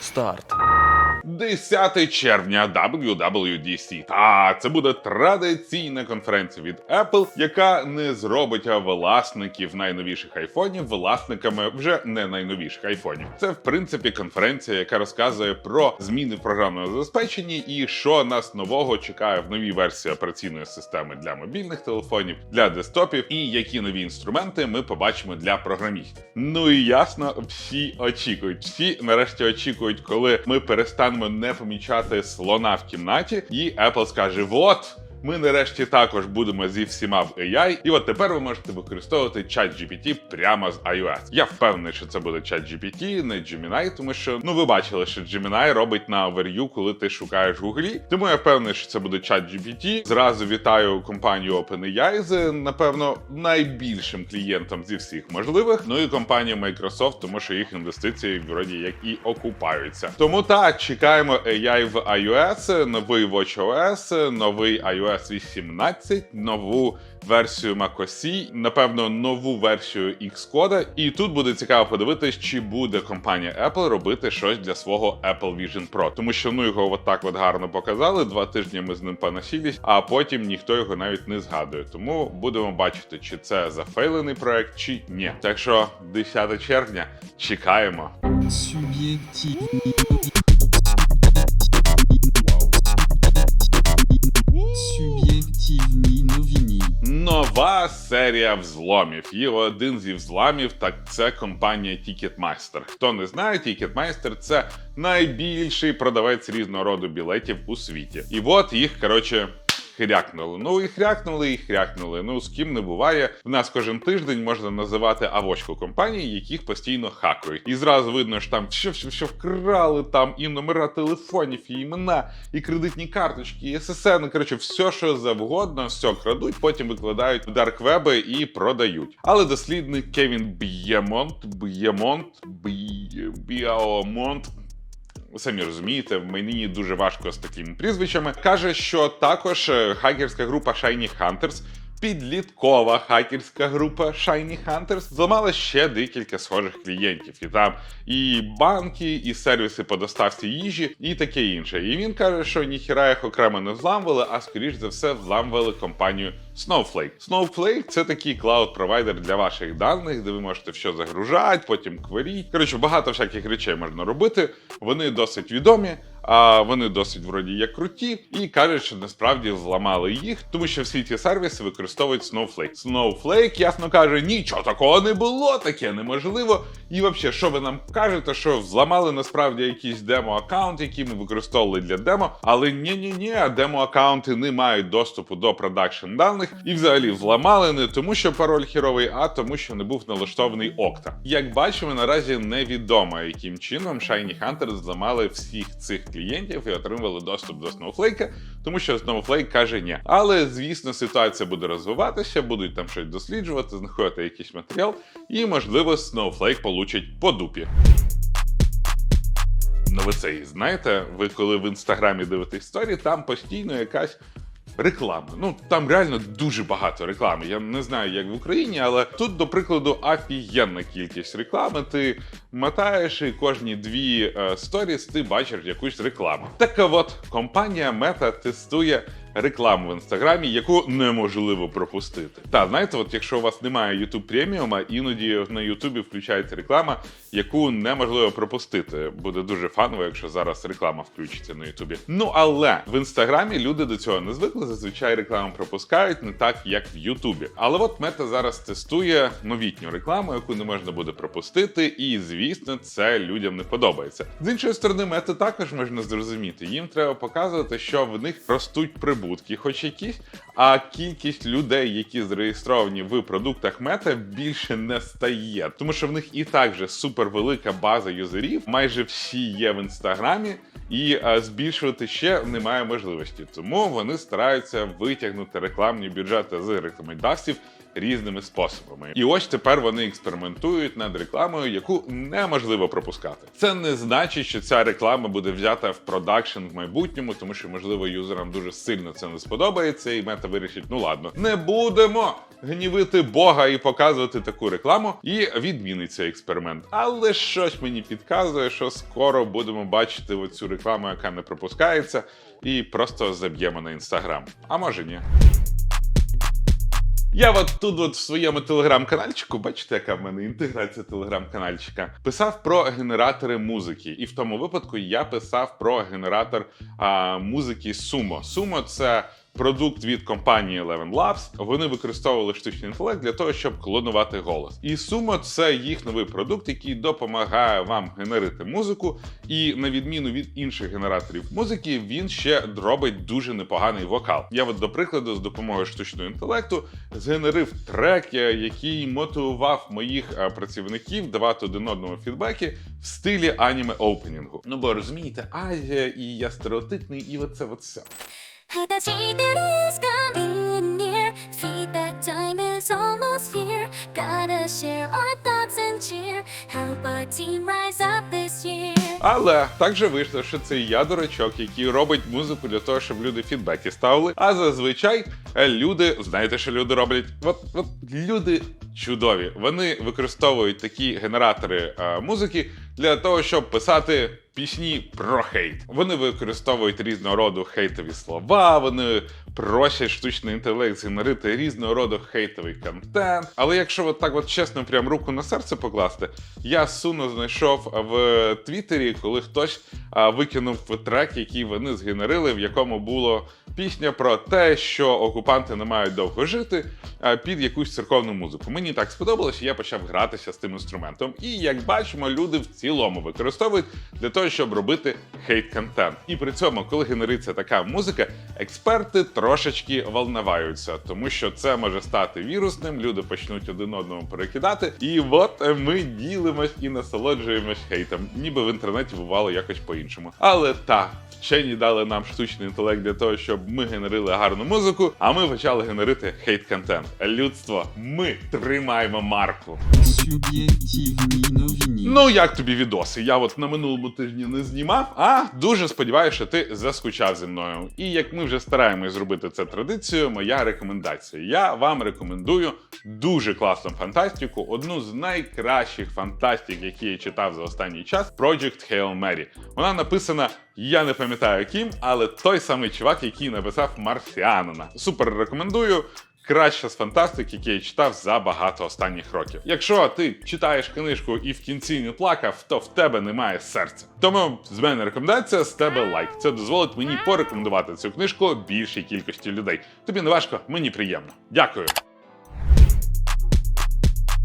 Старт. 10 червня WWDC. Та це буде традиційна конференція від Apple, яка не зробить власників найновіших айфонів власниками вже не найновіших айфонів. Це в принципі конференція, яка розказує про зміни в програмному забезпеченні і що нас нового чекає в новій версії операційної системи для мобільних телефонів, для десктопів, і які нові інструменти ми побачимо для програмістів. Ну і ясно, всі очікують. Всі нарешті очікують, коли ми перестанемо не помічати слона в кімнаті, і Apple скаже: Вот. Ми нарешті також будемо зі всіма в AI, і от тепер ви можете використовувати чат GPT прямо з iOS. Я впевнений, що це буде чат GPT, не Gemini, тому що ну ви бачили, що Gemini робить на overview, коли ти шукаєш в Гуглі. Тому я впевнений, що це буде чат GPT. Зразу вітаю компанію OpenAI з напевно найбільшим клієнтом зі всіх можливих. Ну і компанію Microsoft, тому що їх інвестиції вроді як і окупаються. Тому так, чекаємо AI в iOS, новий WatchOS, новий iOS 18, нову версію macOS, напевно, нову версію Xcode. І тут буде цікаво подивитись, чи буде компанія Apple робити щось для свого Apple Vision Pro. Тому що ну його от так от гарно показали. Два тижні ми з ним поносились, а потім ніхто його навіть не згадує. Тому будемо бачити, чи це зафейлений проект, чи ні. Так що 10 червня чекаємо. Subjektiv. Серія взломів. І один зі взломів так це компанія Ticketmaster. Хто не знає, Ticketmaster – це найбільший продавець різного роду білетів у світі. І от їх, коротше. Хрякнули. Ну і хрякнули, і хрякнули. Ну з ким не буває. В нас кожен тиждень можна називати авочку компаній, яких постійно хакують. І зразу видно, що там що, що, що вкрали там і номера телефонів, і імена, і кредитні карточки, і ССН. Коротше, все, що завгодно, все крадуть, потім викладають в дарквеби і продають. Але дослідник Кевін Б'ємонт, Б'ємонт, Б'є- Біаомонт. Ви самі розумієте, мені дуже важко з такими прізвищами. Каже, що також е, хакерська група Shiny Hunters, підліткова хакерська група Shiny Hunters, зламала ще декілька схожих клієнтів. І там і банки, і сервіси по доставці їжі, і таке інше. І він каже, що ніхіра їх окремо не взламували, а скоріш за все взламували компанію Snowflake. Snowflake – це такий клауд-провайдер для ваших даних, де ви можете все загружати, потім кверіть. Коротше, багато всяких речей можна робити. Вони досить відомі. А вони досить вроді як круті, і кажуть, що насправді зламали їх, тому що всі ці сервіси використовують Snowflake. Snowflake, ясно каже, нічого такого не було, таке неможливо. І взагалі, що ви нам кажете, що зламали насправді якийсь демо-аккаунт, який ми використовували для демо, але ні-ні-ні, демо-аккаунти не мають доступу до продакшн даних і взагалі зламали не тому, що пароль хіровий, а тому, що не був налаштований Okta. Як бачимо, наразі невідомо, яким чином Shiny Hunters зламали всіх цих клієнтів і отримали доступ до Snowflake, тому що Snowflake каже ні. Але звісно, ситуація буде розвиватися, будуть там щось досліджувати, знаходити якийсь матеріал, і можливо Snowflake получить по дупі. Ну, ви це і знаєте, ви коли в інстаграмі дивитесь історії, там постійно якась. Реклама. Ну там реально дуже багато реклами. Я не знаю, як в Україні, але тут, до прикладу, афієнна кількість реклами. Ти мотаєш і кожні дві е, сторіс ти бачиш якусь рекламу. Так от компанія Meta тестує рекламу в інстаграмі, яку неможливо пропустити. Та знаєте, от якщо у вас немає YouTube преміума, іноді на Ютубі включається реклама, яку неможливо пропустити. Буде дуже фаново, якщо зараз реклама включиться на Ютубі. Ну але в інстаграмі люди до цього не звикли. Зазвичай рекламу пропускають не так, як в Ютубі. Але от Мета зараз тестує новітню рекламу, яку не можна буде пропустити, і звісно, це людям не подобається. З іншої сторони, Мета також можна зрозуміти. Їм треба показувати, що в них ростуть прибутки, хоч якісь, а кількість людей, які зареєстровані в продуктах Мета, більше не стає, тому що в них і так же супервелика база юзерів, майже всі є в інстаграмі. І е, збільшувати ще немає можливості, тому вони стараються витягнути рекламні бюджети з рекомендацій різними способами. І ось тепер вони експериментують над рекламою, яку неможливо пропускати. Це не значить, що ця реклама буде взята в продакшн в майбутньому, тому що можливо юзерам дуже сильно це не сподобається, і мета вирішить: ну ладно, не будемо гнівити Бога і показувати таку рекламу, і відмінить цей експеримент. Але щось мені підказує, що скоро будемо бачити оцю рекламу, яка не пропускається, і просто заб'ємо на інстаграм. А може ні. Я от тут от в своєму телеграм-канальчику, бачите, яка в мене інтеграція телеграм-канальчика, писав про генератори музики. І в тому випадку я писав про генератор а, музики Sumo. Sumo – це продукт від компанії Eleven Labs. Вони використовували штучний інтелект для того, щоб клонувати голос. І Sumo – це їх новий продукт, який допомагає вам генерити музику. І на відміну від інших генераторів музики, він ще робить дуже непоганий вокал. Я, от, до прикладу, з допомогою штучного інтелекту згенерив трек, е, який мотивував моїх е, працівників давати один одному фідбеки в стилі аніме опенінгу. Ну бо розумієте, Азія і я стереотипний, і оце от все. Hate that is coming near. Feedback time Але також вийшло, що це я дурачок, який робить музику для того, щоб люди фідбеки ставили. А зазвичай е, люди, знаєте, що люди роблять? От, от люди чудові. Вони використовують такі генератори а, музики для того, щоб писати пісні про хейт. Вони використовують різного роду хейтові слова, вони просять штучний інтелект згенерити різного роду хейтовий контент. Але якщо от так от чесно, прям руку на серце покласти, я суно знайшов в Твіттері, коли хтось викинув трек, який вони згенерили, в якому було пісня про те, що окупанти не мають довго жити під якусь церковну музику. Мені так сподобалося, я почав гратися з тим інструментом. І як бачимо, люди в цілому використовують для того, щоб робити хейт-контент. І при цьому, коли генериться така музика, експерти трошечки волноваються, тому що це може стати вірусним, люди почнуть один одному перекидати. І от ми ділимось і насолоджуємось хейтом, ніби в інтернеті бувало якось по-іншому. Але та вчені дали нам штучний інтелект для того, щоб ми генерили гарну музику, а ми почали генерити хейт-контент. Людство, ми тримаємо марку. Суб'єктивні новини. Ну як тобі відоси? Я от на минулому тижні не знімав. А дуже сподіваюся, що ти заскучав зі мною. І як ми вже стараємось зробити це традицією, моя рекомендація. Я вам рекомендую дуже класну фантастику, одну з найкращих фантастик, які я читав за останній час. Project Hail Mary. Вона написана. Я не пам'ятаю ким, але той самий чувак, який написав Марсіанина. Супер рекомендую. Краща з фантастик, які я читав за багато останніх років. Якщо ти читаєш книжку і в кінці не плакав, то в тебе немає серця. Тому з мене рекомендація з тебе лайк. Це дозволить мені порекомендувати цю книжку більшій кількості людей. Тобі не важко, мені приємно. Дякую.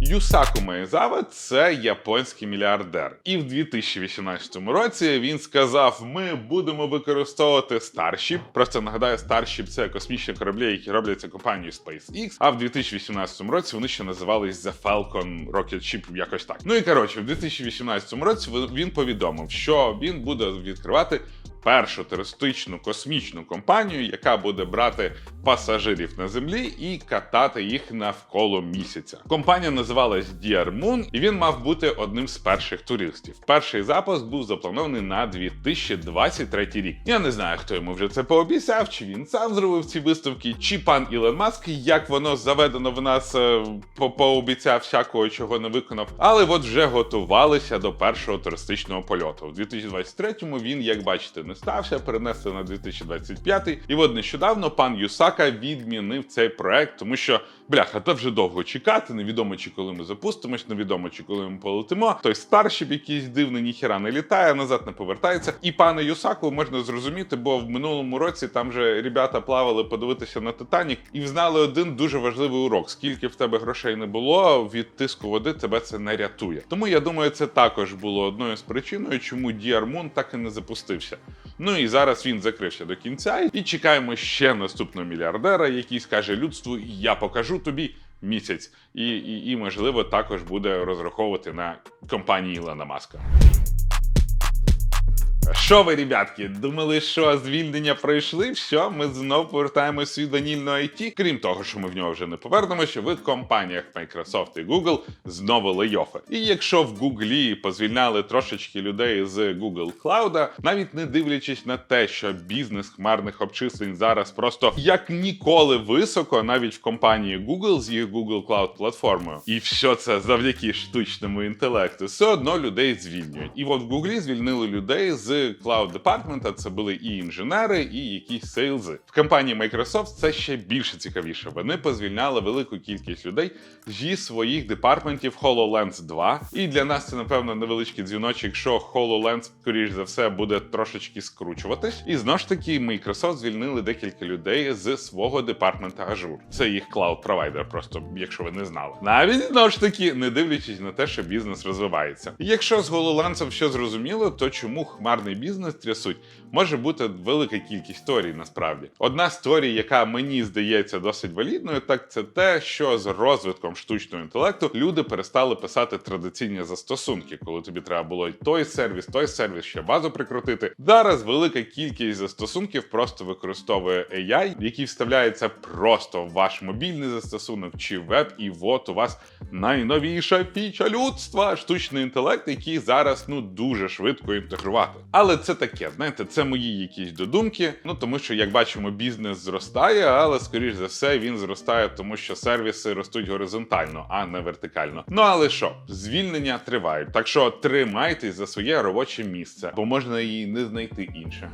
Юсаку Маезава – це японський мільярдер. І в 2018 році він сказав: ми будемо використовувати Starship. Просто нагадаю, Starship – це космічні кораблі, які робляться компанією SpaceX. А в 2018 році вони ще називались The Falcon Rocket Ship, якось так. Ну і коротше, в 2018 році він повідомив, що він буде відкривати першу туристичну космічну компанію, яка буде брати пасажирів на землі і катати їх навколо місяця. Компанія називалась Dear Moon, і він мав бути одним з перших туристів. Перший запуск був запланований на 2023 рік. Я не знаю, хто йому вже це пообіцяв, чи він сам зробив ці виставки, чи пан Ілон Маск, як воно заведено в нас е, по- пообіцяв всякого, чого не виконав. Але от вже готувалися до першого туристичного польоту. У 2023-му він, як бачите, не стався, перенесли на 2025. І от нещодавно пан Юсака відмінив цей проект, тому що бляха, та вже довго чекати. Невідомо чи коли ми запустимось, невідомо чи коли ми полетимо. Той старшіп якийсь дивний ніхіра не літає, назад не повертається. І пана Юсаку можна зрозуміти, бо в минулому році там же ребята плавали подивитися на Титанік і взнали один дуже важливий урок: скільки в тебе грошей не було, від тиску води тебе це не рятує. Тому я думаю, це також було одною з причиною, чому Діар Мун так і не запустився. Ну і зараз він закрився до кінця, і чекаємо ще наступного мільярдера, який скаже людству: я покажу тобі місяць, і, і, і можливо також буде розраховувати на компанії Ілона Маска. Що ви, ребятки, думали, що звільнення пройшли? Все, ми знов повертаємось в світ ванільного IT. Крім того, що ми в нього вже не повернемося, в компаніях Microsoft і Google знову лейофи. І якщо в Google позвільняли трошечки людей з Google Cloud, навіть не дивлячись на те, що бізнес хмарних обчислень зараз просто як ніколи високо, навіть в компанії Google з їх Google Cloud платформою, і все це завдяки штучному інтелекту, все одно людей звільнюють. І от в Google звільнили людей з Cloud Department, це були і інженери, і якісь сейлзи. В компанії Microsoft це ще більше цікавіше. Вони позвільняли велику кількість людей зі своїх департментів HoloLens 2. І для нас це напевно невеличкий дзвіночок, якщо HoloLens, скоріш за все, буде трошечки скручуватись. І знову ж таки, Microsoft звільнили декілька людей з свого департмента Azure. Це їх клауд провайдер, просто якщо ви не знали. Навіть знову ж таки, не дивлячись на те, що бізнес розвивається. Якщо з HoloLens все зрозуміло, то чому хмарний бізнес трясуть, може бути велика кількість історій насправді. Одна з теорій, яка мені здається досить валідною, так це те, що з розвитком штучного інтелекту люди перестали писати традиційні застосунки, коли тобі треба було той сервіс, той сервіс, ще базу прикрутити. Зараз велика кількість застосунків просто використовує AI, який вставляється просто в ваш мобільний застосунок чи веб, і от у вас найновіша фіча людства, штучний інтелект, який зараз ну дуже швидко інтегрувати. Але це таке, знаєте, це мої якісь додумки. Ну тому що, як бачимо, бізнес зростає, але скоріш за все він зростає, тому що сервіси ростуть горизонтально, а не вертикально. Ну але що, звільнення тривають. Так що тримайтесь за своє робоче місце, бо можна і не знайти інше.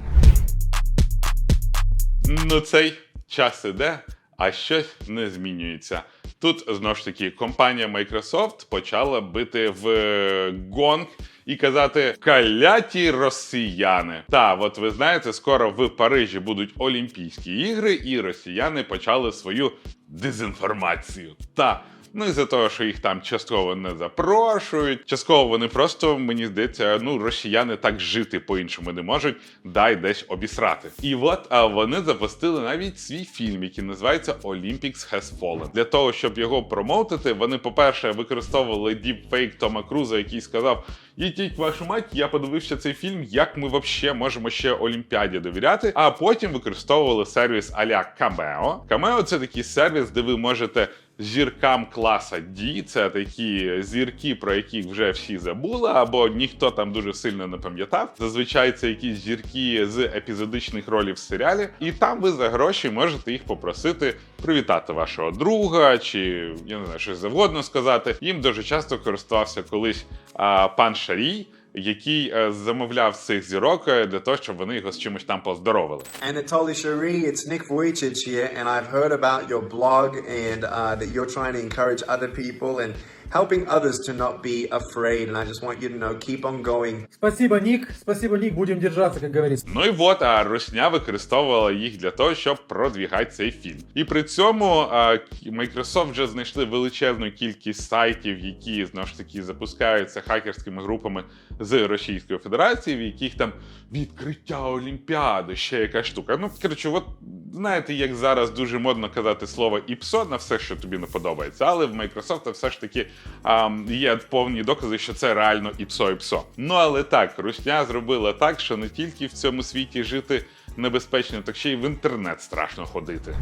Ну, цей час іде, а щось не змінюється. Тут знову ж таки компанія Microsoft почала бити в е, гонг і казати каляті росіяни. Та от ви знаєте, скоро в Парижі будуть Олімпійські ігри, і росіяни почали свою дезінформацію. Та Ну і за того, що їх там частково не запрошують, частково вони просто, мені здається, ну росіяни так жити по-іншому не можуть, дай десь обісрати. І от а вони запустили навіть свій фільм, який називається Olympics Has Fallen. Для того, щоб його промоутити, вони, по-перше, використовували діпфейк Тома Круза, який сказав: Їдіть вашу мать, я подивився цей фільм, як ми взагалі можемо ще Олімпіаді довіряти. А потім використовували сервіс аля Cameo. Cameo – це такий сервіс, де ви можете зіркам класа D, це такі зірки, про яких вже всі забули, або ніхто там дуже сильно не пам'ятав. Зазвичай це якісь зірки з епізодичних ролів в серіалі, і там ви за гроші можете їх попросити привітати вашого друга, чи я не знаю, щось завгодно сказати. Їм дуже часто користувався колись а, пан Шарій. Який е, замовляв цих зірок е, для того, щоб вони його з чимось там поздоровили. Anatoly Cherie, it's Nick Vujicic here, and I've heard about your blog and uh, that you're trying to encourage other people and helping others to not be afraid. And I just want you to know, keep on going. Спасибо, Ник. Спасибо, Ник. Будем держаться, как говорится. Ну і от, а Русня використовувала їх для того, щоб продвігати цей фільм. І при цьому а, Microsoft вже знайшли величезну кількість сайтів, які знову ж таки запускаються хакерськими групами з Російської Федерації, в яких там відкриття Олімпіади, ще якась штука. Ну коротше, от знаєте, як зараз дуже модно казати слово ІПСО на все, що тобі не подобається, але в Microsoft все ж таки а, є повні докази, що це реально і псо, і псо. Ну але так, Русня зробила так, що не тільки в цьому світі жити небезпечно, так ще й в інтернет страшно ходити.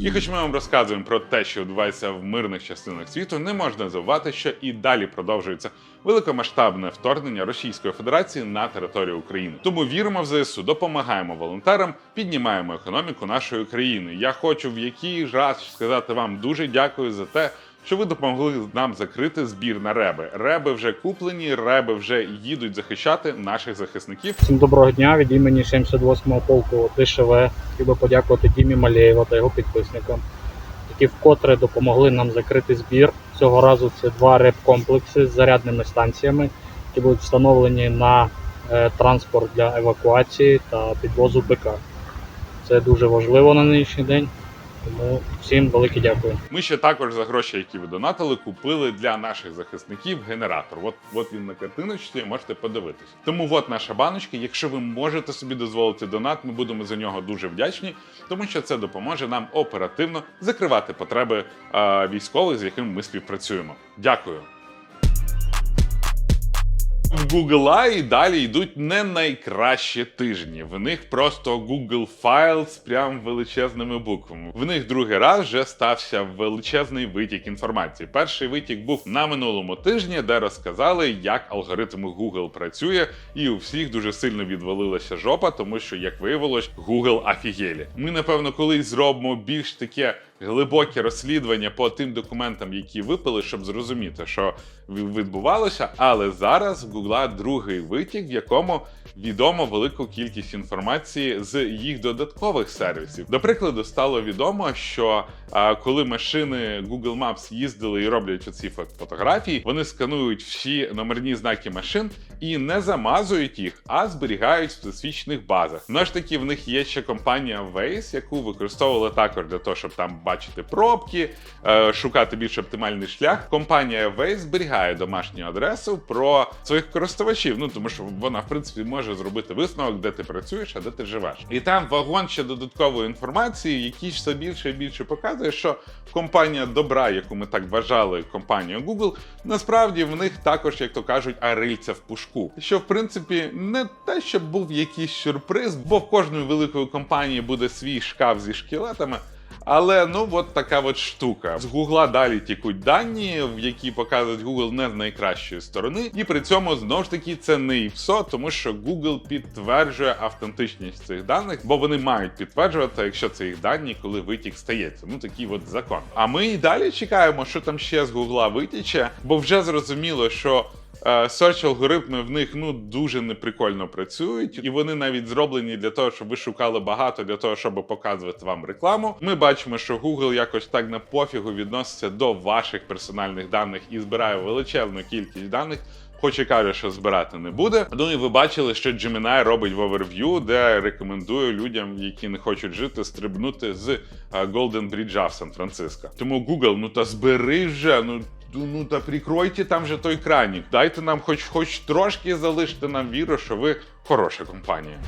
І хоч ми вам розказуємо про те, що відбувається в мирних частинах світу, не можна забувати, що і далі продовжується великомасштабне вторгнення Російської Федерації на територію України. Тому віримо в ЗСУ, допомагаємо волонтерам, піднімаємо економіку нашої країни. Я хочу в який раз сказати вам дуже дякую за те. Що ви допомогли нам закрити збір на реби? Реби вже куплені, реби вже їдуть захищати наших захисників. Всім доброго дня від імені 78-го полку ДШВ. Хотів би подякувати Дімі Малєєва та його підписникам, які вкотре допомогли нам закрити збір. Цього разу це два реп-комплекси з зарядними станціями, які будуть встановлені на е, транспорт для евакуації та підвозу БК. Це дуже важливо на нинішній день. Тому всім велике дякую. Ми ще також за гроші, які ви донатили, купили для наших захисників генератор. От, от він на картиночці, можете подивитись. Тому от наша баночка. Якщо ви можете собі дозволити донат, ми будемо за нього дуже вдячні, тому що це допоможе нам оперативно закривати потреби е, військових, з якими ми співпрацюємо. Дякую. Google і далі йдуть не найкращі тижні. В них просто Google Files прям величезними буквами. В них другий раз вже стався величезний витік інформації. Перший витік був на минулому тижні, де розказали, як алгоритм Google працює, і у всіх дуже сильно відвалилася жопа, тому що, як виявилось, Google офігелі. Ми, напевно, колись зробимо більш таке глибоке розслідування по тим документам, які випили, щоб зрозуміти, що відбувалося. Але зараз в Google другий витік, в якому відомо велику кількість інформації з їх додаткових сервісів. До прикладу, стало відомо, що а, коли машини Google Maps їздили і роблять оці фо- фотографії, вони сканують всі номерні знаки машин і не замазують їх, а зберігають в специфічних базах. Ну ж таки, в них є ще компанія Waze, яку використовували також для того, щоб там бачити пробки, е, шукати більш оптимальний шлях. Компанія Waze зберігає домашню адресу про своїх користувачів. Ну тому що вона, в принципі, може зробити висновок, де ти працюєш, а де ти живеш. І там вагон ще додаткової інформації, який все більше і більше показує, що компанія добра, яку ми так вважали, компанія Google, насправді в них також, як то кажуть, арильця в пушку. Що в принципі не те, щоб був якийсь сюрприз, бо в кожної великої компанії буде свій шкаф зі шкілетами. Але ну от така от штука. З Гугла далі тікуть дані, в які показують Google не з найкращої сторони, і при цьому знову ж таки це не все, тому що Google підтверджує автентичність цих даних, бо вони мають підтверджувати, якщо це їх дані, коли витік стається. Ну такий от закон. А ми і далі чекаємо, що там ще з Гугла витіче, бо вже зрозуміло, що. Search алгоритми в них ну дуже неприкольно працюють, і вони навіть зроблені для того, щоб ви шукали багато для того, щоб показувати вам рекламу. Ми бачимо, що Google якось так на пофігу відноситься до ваших персональних даних і збирає величезну кількість даних. Хоч і каже, що збирати не буде. Ну і ви бачили, що Gemini робить в оверв'ю, де рекомендує людям, які не хочуть жити, стрибнути з е, Golden Bridge в Сан-Франциско. Тому Google, ну та збери вже, ну. Ну та прикройте там же той кранік. Дайте нам хоч хоч трошки залиште нам віру, що ви хороша компанія.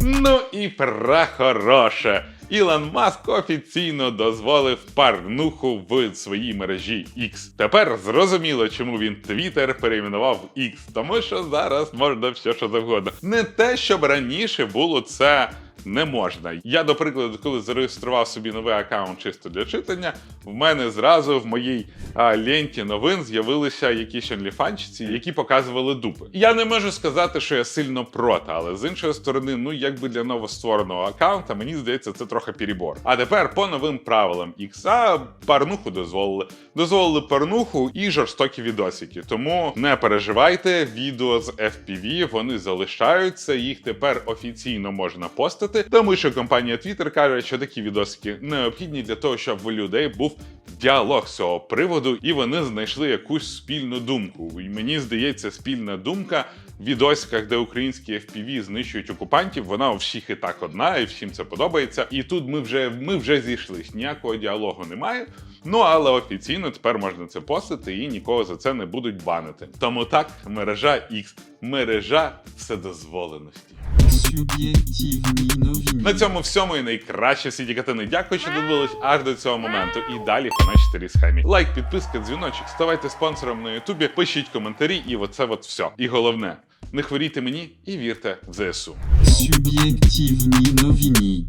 Ну і про хороше. Ілон Маск офіційно дозволив парнуху в своїй мережі X. Тепер зрозуміло, чому він Twitter перейменував X, тому що зараз можна все, що завгодно. Не те, щоб раніше було це. Не можна. Я, до прикладу, коли зареєстрував собі новий аккаунт чисто для читання, в мене зразу в моїй а, ленті новин з'явилися якісь онліфанчиці, які показували дупи. Я не можу сказати, що я сильно проти, але з іншої сторони, ну якби для новоствореного аккаунта, мені здається, це трохи перебор. А тепер по новим правилам Ікса парнуху дозволили. Дозволили парнуху і жорстокі відосики. Тому не переживайте, відео з FPV вони залишаються, їх тепер офіційно можна постити, тому що компанія Twitter каже, що такі відосики необхідні для того, щоб у людей був діалог з цього приводу, і вони знайшли якусь спільну думку. І мені здається, спільна думка в відосиках, де українські FPV знищують окупантів, вона у всіх і так одна, і всім це подобається. І тут ми вже ми вже зійшлись. Ніякого діалогу немає. Ну але офіційно тепер можна це постити і нікого за це не будуть банити. Тому так, мережа X, мережа вседозволеності. Суб'єктивні новини. На цьому всьому і найкраще всі дікатини. Дякую, що додивились аж до цього моменту. І далі по нашій старій схемі. Лайк, підписка, дзвіночок, ставайте спонсором на Ютубі, пишіть коментарі, і оце от все. І головне, не хворійте мені і вірте в ЗСУ. Суб'єктивні новини.